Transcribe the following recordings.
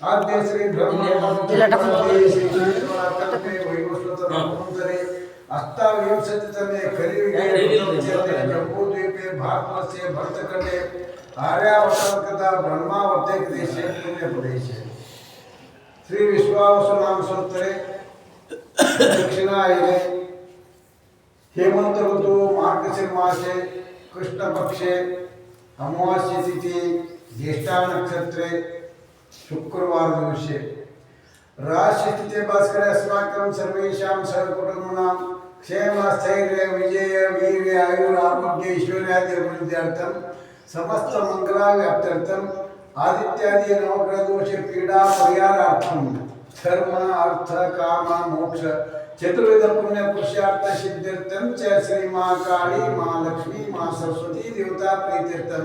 आद्य श्री अष्टाविंशतितमे कलियुगे ब्रह्मोद्वीपे भारतस्य भक्तकटे आर्यावतांकता ब्रह्मावर्ते पुण्यप्रदेशे श्री दक्षिणायने हेमंत ऋतु मार्गशीर्मासे कृष्णपक्षे अमावास्यतिथि ज्येष्ठा नक्षत्रे। शुक्रवार विषये राशिस्थिते भास्कर अस्माकं सर्वेषां क्षेम स्थैर्य विजय वीर आयु आरोग्य वीर्य आयुरारोग्य ऐश्वर्यादिवृद्ध्यर्थं समस्तमङ्गलाव्याप्त्यर्थम् आदित्यादि नवग्रहदोषपीडापरिहारार्थं धर्म अर्थ, काम, मोक्ष, चतुर्विध पुण्य, पुरुषार्थ, सिद्ध्यर्थं च श्री माँ काली माँ लक्ष्मी माँ सरस्वती देवता प्रीत्यर्थं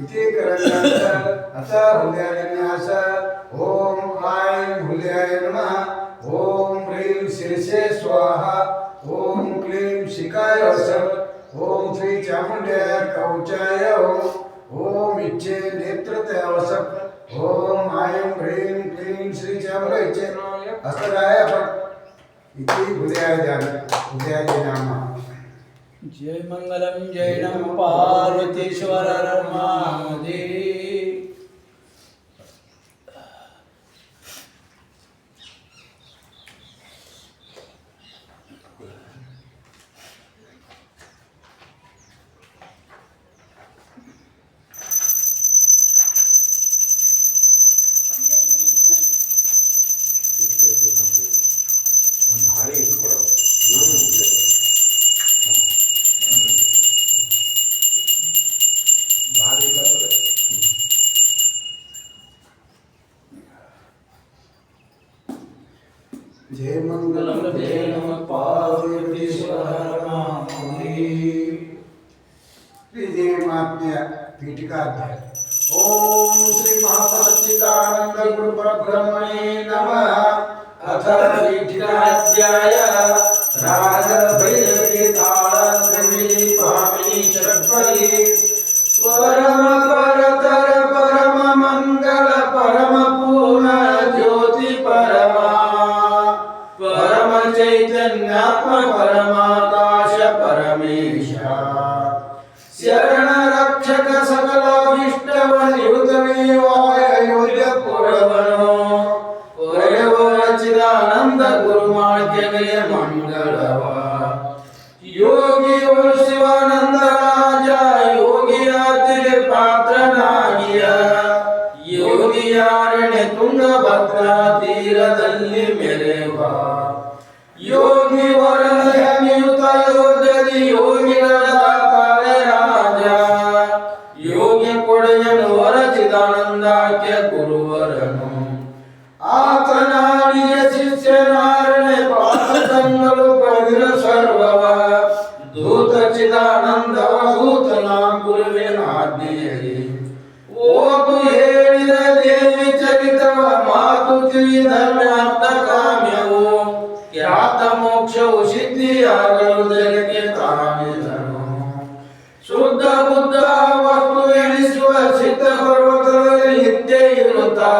इति करन्तर अथ हृदयन्यास ॐ ऐं हृदयाय नमः। ॐ ह्रीं शिरसे स्वाहा। ॐ क्लीं शिखाय वसम्। ॐ श्री चामुण्ड्याय कौचाय ॐ इच्छे नेतृत्य वसम्। ॐ ऐं ह्रीं क्लीं श्री चामुण्ड इच्छे। हस्तराय इति हृदयाय हृदयाय नामः जय मंगलम जय नम पार्वतीश्वर रमादेवी जय मंगलम जय नम पार्वतीश्वर पीठिकाध्याय। ओम श्री महासच्चिदानंद गुरु परब्रह्मणे नमः। अथ पीठिकाध्याय राज भैरवी ताल त्रिवेणी भामिनी षट्पदी परम ನಂದ ಗುರುಮಾಳ್ಕೆಗೆ ಮಂಗಳವ ಯೋಗಿಯೋ ಶಿವಾನಂದ ರಾಜ ಯೋಗಿಯಾತಿಗೆ ಪಾತ್ರನಾಗಿಯ ಯೋಗಿಯಾರಣೆ ತುಂಗಭದ್ರಾ ತೀರದಲ್ಲಿ ಮೆರೆವ ಯೋಗಿ ವರನಿಯುತ ಯೋಜನಿ ಯೋಗಿಗಳ ತಾರೆಯ ಶಿಷ್ಯನಾರಣೆ ಪಾತಂಗಳು ಪ್ರವಿರ ಸರ್ವವ. ಧೂತ ಚಿದಾನಂದವ ಕಾಮ್ಯವು. ಖ್ಯಾತ ಮೋಕ್ಷವು ಸಿದ್ಧಿಯಾಗಲು ಜಗಕ್ಕೆ ತಾನಿದನು ಶುದ್ಧ ಬುದ್ಧ ವಸ್ತು ಎಣಿಸುವ ಸಿದ್ಧ ಪರ್ವತದಲ್ಲಿ ನಿತ್ಯ ಇರುತ್ತಾ.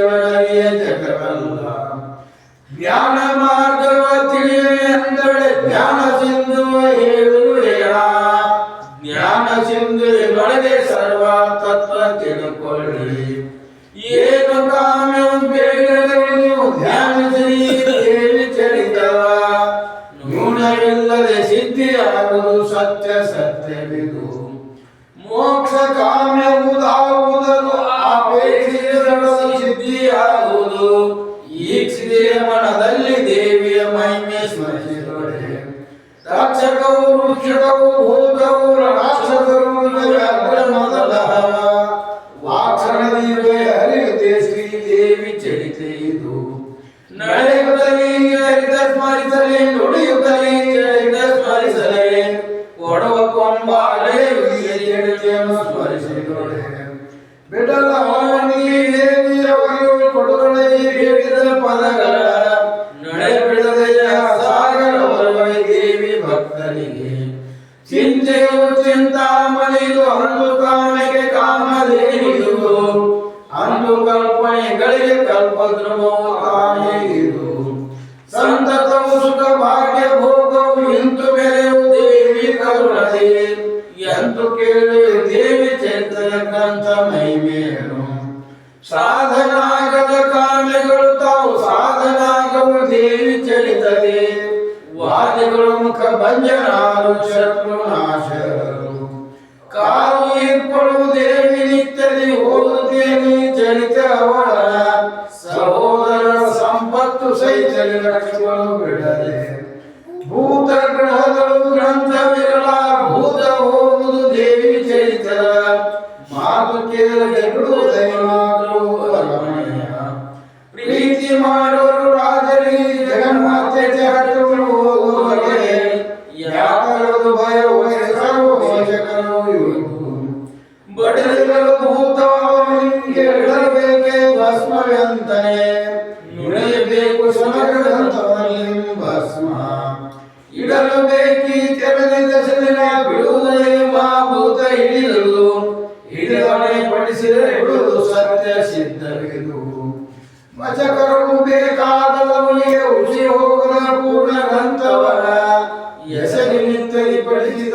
ಚರಿತ್ರವರವಿಯ ಜಗವಲ್ಲ ಜ್ಞಾನ ಮಾರ್ಗವ ತಿಳಿಯೆಂದಳೆ ಜ್ಞಾನ ಸಿದ್ಧಿಯಾಗುವುದು ಈಕ್ಷಿದೆಯ ಮನದಲ್ಲಿ ದೇವಿಯ ಮಹಿಮೆ ಸ್ಮರಿಸಿದರೆ ರಕ್ಷಕವು ವೃಕ್ಷಕವು ಸಾಧನಾಗದ ಕಾರಣಗಳು ತಾವು, ಸಾಧನಾಗವು ದೇವಿ ಚಳಿತದೆ ವಾದಿಗಳು ಮುಖ ಭಂಜನಾರು, ಶತ್ರು ನಾಶರು. ಕಾವು ಏರ್ಪಡು ದೇವಿ ನಿತ್ಯದಿ ಓದುತ್ತೇನೆ ಚಳಿತ ಅವಳ. ಸಹೋದರ ಸಂಪತ್ತು ಸಹಿತ ಲಕ್ಷ್ಮಣ ಬಿಡದೆ. ಭೂತ ಗ್ರಹಗಳು ಗ್ರಂಥವಿರಲ ಭೂತ ಹೋಗುವುದು ದೇವಿ ಚರಿತ ಮಾತು ಅಚಕರು ಬೇಕಾದವನಿಗೆ ಉಸಿ ಹೋಗದ ಪೂರ್ಣ ಗ್ರಂಥವನ ಎಸಗಿ ನಿಂತಲಿ ಪಡಿಸಿದ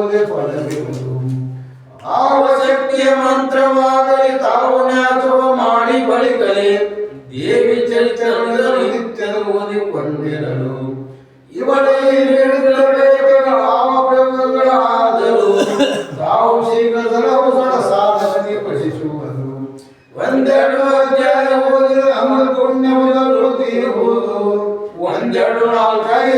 ಆ ಫಲವಿರುವುದು ಆವಶಕ್ತಿಯ ಮಂತ್ರವಾಗಲಿ ತಾರುಣ್ಯಾಸವ ಮಾಡಿ ಬಳಿಕಲಿ ದೇವಿ ಚರಿತರನ್ನು ನಿತ್ಯದ ಓದಿಕೊಂಡಿರಲು ಇವಳೇ ಹೇಳಿರಬೇಕಾದ ತಾವು ಶೀಘ್ರದಲ ಅವುಗಳ ಸಾಧನೆಗೆ ಒಂದೆರಡು ಅಧ್ಯಾಯ ಓದಿದ ಅಮೃತ ಪುಣ್ಯವನ್ನು ಹೋದು ಒಂದೆರಡು ನಾಲ್ಕಾಗಿ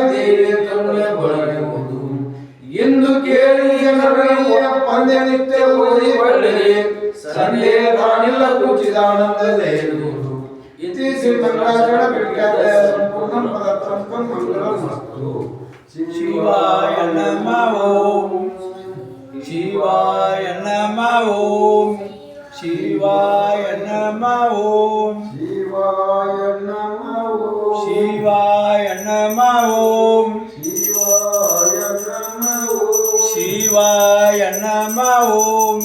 ಕೇಳಿಯನರಳಿಯ ಪಂದ್ಯನಿತ್ಯ ಓದಿ ಬಳ್ಳಿ ಸಂದೇ ತಾನಿಲ್ಲ ಕೂಚಿದಾನಂದದೇನು ಇತಿ ಶ್ರೀ ಮಂಗಳಾಚರಣ ಬಿಟ್ಟಾದ ಸಂಪೂರ್ಣ ಪದಾರ್ಥಂ ಮಂಗಳಮಸ್ತು ಶಿವಾಯ ನಮಃ ಓಂ ಶಿವಾಯ ನಮಃ ಓಂ ಶಿವಾಯ ನಮಃ ಓಂ ಶಿವಾಯ ನಮಃ ಓಂ ಶಿವಾಯ ನಮಃ ಓಂ சிவாய நம ஓம்.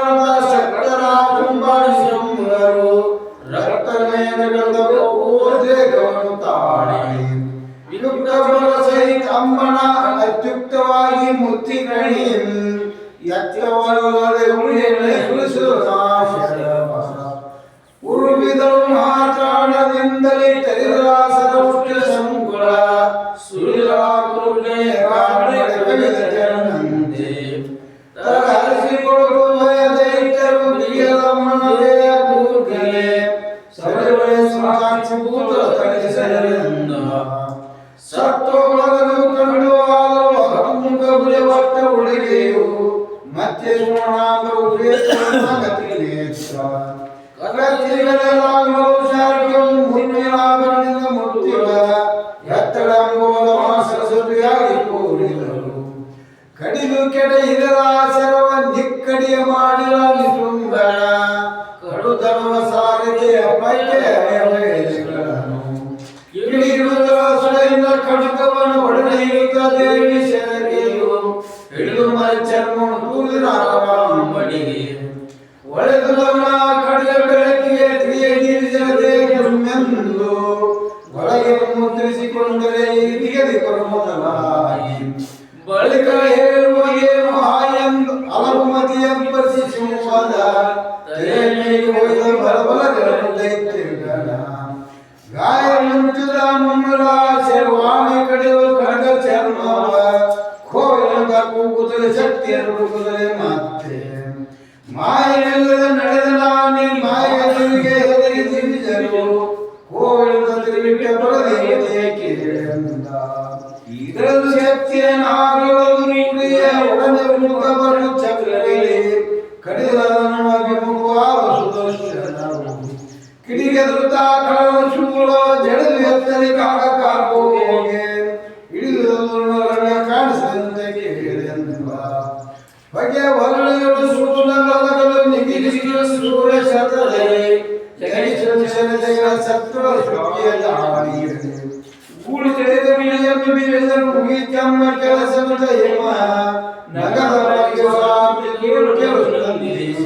ಕಡುತರುವ ಸಾರಿಗೆ ಕಡಕವನ್ನು ಒಡನೆಯುತ್ತ ದೇವಿ ಶರಗೆಯು ಹಿಡಿದು ಮರ ಚರ್ಮ ತೂರಿದ ಬಡಿಗೆ ಒಳೆದುದವನ ಕಡಿದ ಬೆಳಕಿಗೆ ತಿಳಿಯದಿರಿಸದೆ ಮೆಂದು ಒಳಗೆ ಮುದ್ರಿಸಿಕೊಂಡರೆ ನಿಗದಿ ಕೊರಮೊದಲಾಗಿ ಬಳಿಕ ಹೇಳುವ ಏನು ಹಾಯೆಂದು ಅಲಗುಮತಿಯ ಬಲಬಲಗಳನ್ನು ಕಿಡಿಗೆದುರುತ್ತ ಕಳವ ಶೂಲ ಜಡದು ಎತ್ತರಿ ಕಾಗ ಕಾರ್ಬೋಗೆ ಹಿಡಿದು ಕಾಣಿಸಿದಂತೆ ಕೇಳಿದೆಂಬ ಬಗೆ ಹೊರಳೆಗಳು ಶೂಲಗಳು ನಿಗಿರಿಸಿದ ಸೂರ್ಯ ಶತದಲ್ಲಿ ಜಗಡಿಸುವ ಶರದೆಗಳ ಸತ್ವ ಶುದ್ಧಿಯ ದಾಳಿಯಲ್ಲಿ ಗೂಡು ತಿಳಿದ ಬಿಳಿಯನ್ನು ಬೀರಿಸಲು ಮುಗಿತಮ್ಮ ಕೆಲಸದ ಹೇಮ ನಗರವಾಗಿ ಸ್ವಾಮಿ ಕೇಳು ಕೇಳುತ್ತಂದೇಶ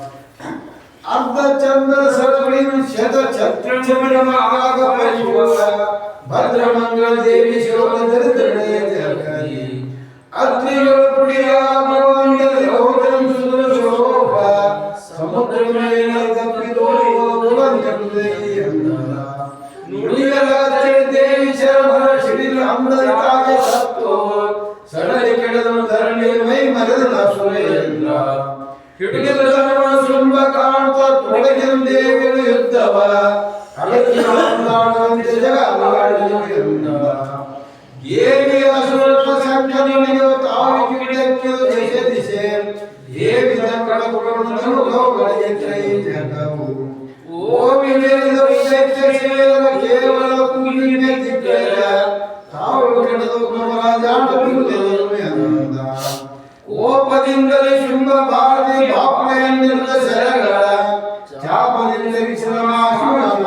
అర్ధచంద్ర సరళిం శత చత్రం భద్రమంగళ దేవి శోభ దరిద్ర ಭಾರತಿ ಬಾಪನೆಯ ಸರಗಳ ಚಾಪದಿಂದ ವಿಶ್ರಮಾಶ್ರಮ